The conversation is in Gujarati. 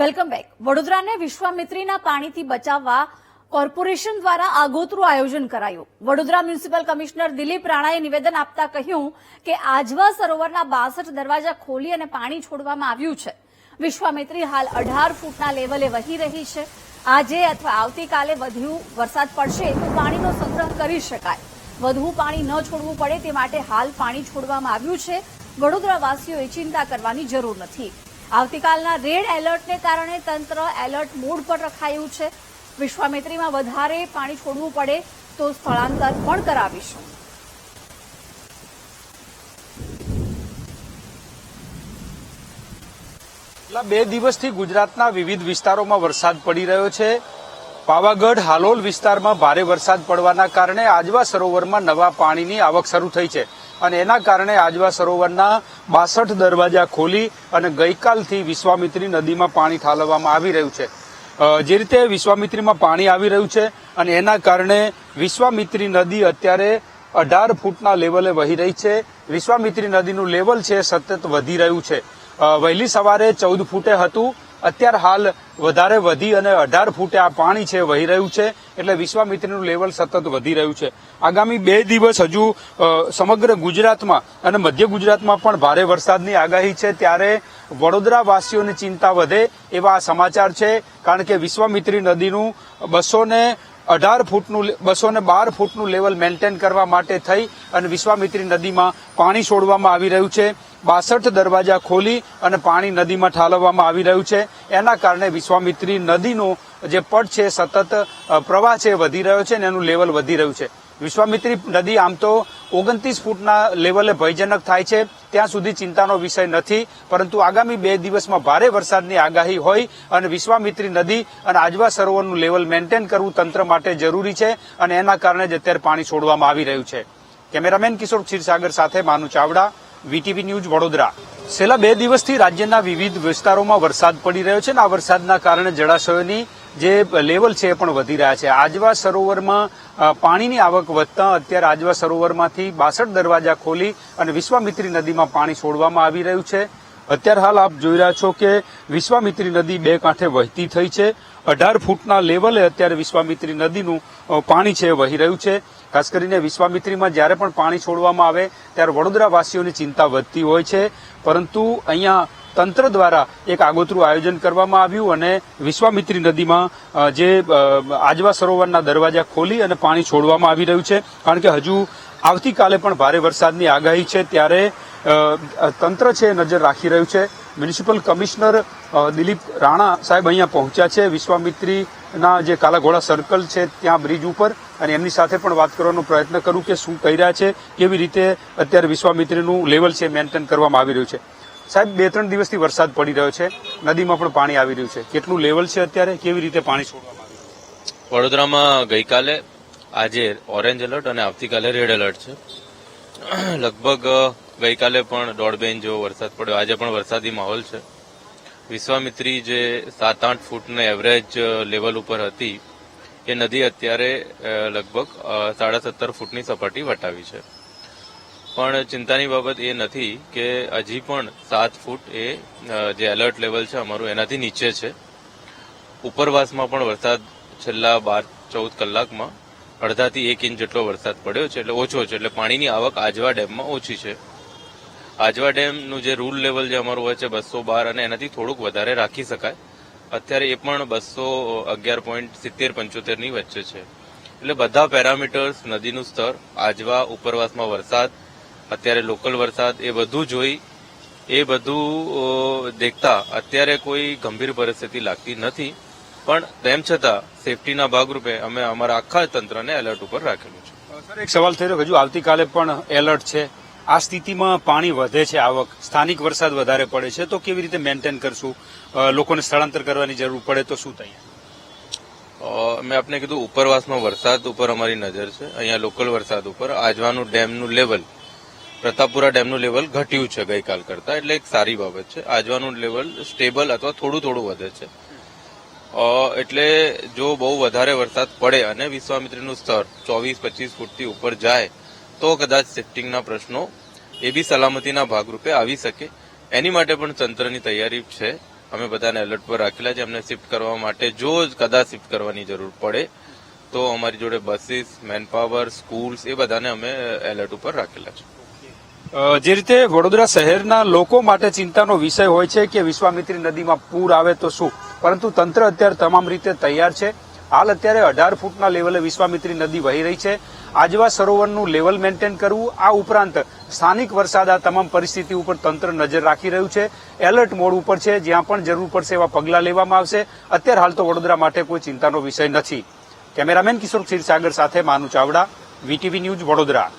Welcome back. વડોદરાને વિશ્વામિત્રીના પાણીથી બચાવવા કોર્પોરેશન દ્વારા આગોતરું આયોજન કરાયું. વડોદરા મ્યુનિસિપલ કમિશનર દિલીપ રાણાએ નિવેદન આપતા કહ્યું કે આજવા સરોવરના બાસઠ દરવાજા ખોલી અને પાણી છોડવામાં આવ્યું છે. વિશ્વામિત્રી હાલ અઢાર ફૂટના લેવલે વહી રહી છે. આજે અથવા આવતીકાલે વધુ વરસાદ પડશે તો પાણીનો સંગ્રહ કરી શકાય. વધુ પાણી ન છોડવું પડે તે માટે હાલ પાણી છોડવામાં આવ્યું છે. વડોદરાવાસીઓએ ચિંતા કરવાની જરૂર નથી. આવતીકાલના રેડ એલર્ટને કારણે તંત્ર એલર્ટ મોડ પર રખાયું છે. વિશ્વામિત્રીમાં વધારે પાણી છોડવું પડે તો સ્થળાંતર પણ કરાવીશું. છેલ્લા બે દિવસથી ગુજરાતના વિવિધ વિસ્તારોમાં વરસાદ પડી રહ્યો છે. પાવાગઢ, હાલોલ વિસ્તારમાં ભારે વરસાદ પડવાના કારણે આજવા સરોવરમાં નવા પાણીની આવક શરૂ થઈ છે. અને એના કારણે આજવા સરોવરના બાસઠ દરવાજા ખોલી અને ગઈકાલથી વિશ્વામિત્રી નદીમાં પાણી ઠાલવવામાં આવી રહ્યું છે. જે રીતે વિશ્વામિત્રીમાં પાણી આવી રહ્યું છે અને એના કારણે વિશ્વામિત્રી નદી અત્યારે અઢાર ફૂટના લેવલે વહી રહી છે. વિશ્વામિત્રી નદીનું લેવલ છે સતત વધી રહ્યું છે. વહેલી સવારે ચૌદ ફૂટે હતું. અત્યારે હાલ વધારે વધી અને અઢાર ફૂટે આ પાણી છે, વહી રહ્યું છે, એટલે વિશ્વામિત્રીનું લેવલ સતત વધી રહ્યું છે. આગામી બે દિવસ હજુ સમગ્ર ગુજરાતમાં અને મધ્ય ગુજરાતમાં પણ ભારે વરસાદની આગાહી છે. ત્યારે વડોદરાવાસીઓની ચિંતા વધે એવા આ સમાચાર છે, કારણ કે વિશ્વામિત્રી નદીનું બસો અઢાર ફૂટનું બસો ને બાર ફૂટનું લેવલ મેન્ટેન કરવા માટે થઈ અને વિશ્વામિત્રી નદીમાં પાણી છોડવામાં આવી રહ્યું છે. બાસઠ દરવાજા ખોલી અને પાણી નદીમાં ઠાલવવામાં આવી રહ્યું છે. એના કારણે વિશ્વામિત્રી નદીનો જે પટ છે, સતત પ્રવાહ છે વધી રહ્યો છે અને એનું લેવલ વધી રહ્યું છે. વિશ્વામિત્રી નદી આમ તો ઓગણત્રીસ ફૂટના લેવલે ભયજનક થાય છે. ત્યાં સુધી ચિંતાનો વિષય નથી, પરંતુ આગામી બે દિવસમાં ભારે વરસાદની આગાહી હોય અને વિશ્વામિત્રી નદી અને આજવા સરોવરનું લેવલ મેન્ટેન કરવું તંત્ર માટે જરૂરી છે અને એના કારણે જ અત્યારે પાણી છોડવામાં આવી રહ્યું છે. કેમેરામેન કિશોર ક્ષીરસાગર સાથે Manu Chavda. VTV news Vadodara. છેલ્લા બે દિવસથી રાજ્યના વિવિધ વિસ્તારોમાં વરસાદ પડી રહ્યો છે અને આ વરસાદના કારણે જળાશયોની જે લેવલ છે એ પણ વધી રહ્યા છે. આજવા સરોવરમાં પાણીની આવક વધતા અત્યારે આજવા સરોવરમાંથી બાસઠ દરવાજા ખોલી અને વિશ્વામિત્રી નદીમાં પાણી છોડવામાં આવી રહ્યું છે. અત્યારે હાલ આપ જોઈ રહ્યા છો કે વિશ્વામિત્રી નદી બે કાંઠે વહેતી થઈ છે. અઢાર ફૂટના લેવલે અત્યારે વિશ્વામિત્રી નદીનું પાણી છે વહી રહ્યું છે. ખાસ કરીને વિશ્વામિત્રીમાં જ્યારે પણ પાણી છોડવામાં આવે, ત્યારે વડોદરાવાસીઓની ચિંતા વધતી હોય છે. પરંતુ અહીંયા તંત્ર દ્વારા એક આગોતરું આયોજન કરવામાં આવ્યું અને વિશ્વામિત્રી નદીમાં જે આજવા સરોવરના દરવાજા ખોલી અને પાણી છોડવામાં આવી રહ્યું છે. કારણ કે હજુ આવતીકાલે પણ ભારે વરસાદની આગાહી છે. ત્યારે તંત્ર છે નજર રાખી રહ્યું છે. મ્યુનિસિપલ કમિશનર દિલીપ રાણા સાહેબ અહીંયા પહોંચ્યા છે. વિશ્વામિત્રીના જે કાલાઘોડા સર્કલ છે, ત્યાં બ્રિજ ઉપર અને એમની સાથે પણ વાત કરવાનો પ્રયત્ન કરું કે શું કહી રહ્યા છે, કેવી રીતે અત્યારે વિશ્વામિત્રીનું લેવલ છે મેન્ટેન કરવામાં આવી રહ્યું છે. સાહેબ, બે ત્રણ દિવસથી વરસાદ પડી રહ્યો છે, નદીમાં પણ પાણી આવી રહ્યું છે. કેટલું લેવલ છે અત્યારે? કેવી રીતે પાણી છોડવામાં વડોદરામાં ગઈકાલે આજે ઓરેન્જ એલર્ટ અને આવતીકાલે રેડ એલર્ટ છે. લગભગ ગઈકાલે પણ દોઢ બે ઇંચ જેવો વરસાદ પડ્યો. આજે પણ વરસાદી માહોલ છે. વિશ્વામિત્રી જે સાત આઠ ફૂટના એવરેજ લેવલ ઉપર હતી એ નદી અત્યારે લગભગ સાડા સત્તર ફૂટની સપાટી વટાવી છે. પણ ચિંતાની બાબત એ નથી કે હજી પણ સાત ફૂટ એ જે એલર્ટ લેવલ છે અમારું એનાથી નીચે છે. ઉપરવાસમાં પણ વરસાદ છેલ્લા બાર, ચૌદ કલાકમાં અડધાથી એક ઇંચ જેટલો વરસાદ પડ્યો છે, એટલે ઓછો છે, એટલે પાણીની આવક આજવા ડેમમાં ઓછી છે. આજવા ડેમનું જે રૂલ લેવલ જે અમારું હોય છે બસો બાર અને એનાથી થોડુંક વધારે રાખી શકાય. અત્યારે એ પણ બસો અગિયાર પોઈન્ટ સિત્તેર પંચોતેરની વચ્ચે છે. એટલે બધા પેરામીટર્સ, નદીનું સ્તર, આજવા, ઉપરવાસમાં વરસાદ, અત્યારે લોકલ વરસાદ, એ બધું જોઈ, એ બધું દેખતા અત્યારે કોઈ ગંભીર પરિસ્થિતિ લાગતી નથી. પણ તેમ છતાં, સેફટીના ભાગરૂપે અમે અમારા આખા તંત્રને એલર્ટ ઉપર રાખેલું છે. સર, એક સવાલ થઈ રહ્યો હજુ આવતીકાલે પણ એલર્ટ છે? આ સ્થિતિમાં પાણી વધે છે, આવક. સ્થાનિક વરસાદ વધારે પડે છે, તો કેવી રીતે મેન્ટેન કરશું? લોકોને સ્થળાંતર કરવાની જરૂર પડે તો શું થાય? મેં આપને કીધું, ઉપરવાસમાં વરસાદ ઉપર અમારી નજર છે. અહીંયા લોકલ વરસાદ ઉપર. આજવાનું ડેમનું લેવલ, પ્રતાપપુરા ડેમનું લેવલ ઘટ્યું છે ગઈકાલ કરતા. એટલે એક સારી બાબત છે. આજવાનું લેવલ સ્ટેબલ અથવા થોડું થોડું વધે છે. એટલે જો બહુ વધારે વરસાદ પડે અને વિશ્વામિત્રીનું સ્તર ચોવીસ પચીસ ફૂટથી ઉપર જાય, તો કદાચ શિફ્ટિંગના પ્રશ્નો એ બી સલામતીના ભાગરૂપે આવી શકે. એની માટે પણ તંત્રની તૈયારી છે. અમે બધાને એલર્ટ પર રાખેલા છે. એમને શિફ્ટ કરવા માટે જો કદાચ શિફ્ટ કરવાની જરૂર પડે, તો અમારી જોડે બસીસ મેનપાવર સ્કૂલ્સ એ બધાને અમે એલર્ટ ઉપર રાખેલા છે. જે રીતે વડોદરા શહેરના લોકો માટે ચિંતાનો વિષય હોય છે કે વિશ્વામિત્રી નદીમાં પૂર આવે તો શું? પરંતુ તંત્ર અત્યારે તમામ રીતે તૈયાર છે. હાલ અત્યારે અઢાર ફૂટના લેવલે વિશ્વામિત્રી નદી વહી રહી છે. આજવા સરોવરનું લેવલ મેન્ટેન કરવું, આ ઉપરાંત સ્થાનિક વરસાદ, આ તમામ પરિસ્થિતિ ઉપર તંત્ર નજર રાખી રહ્યું છે. એલર્ટ મોડ ઉપર છે, જ્યાં પણ જરૂર પડશે એવા પગલાં લેવામાં આવશે. અત્યારે હાલ તો વડોદરા માટે કોઈ ચિંતાનો વિષય નથી. કેમેરામેન કિશોર ક્ષીરસાગર સાથે માનુ ચાવડા, વીટીવી ન્યૂઝ વડોદરા.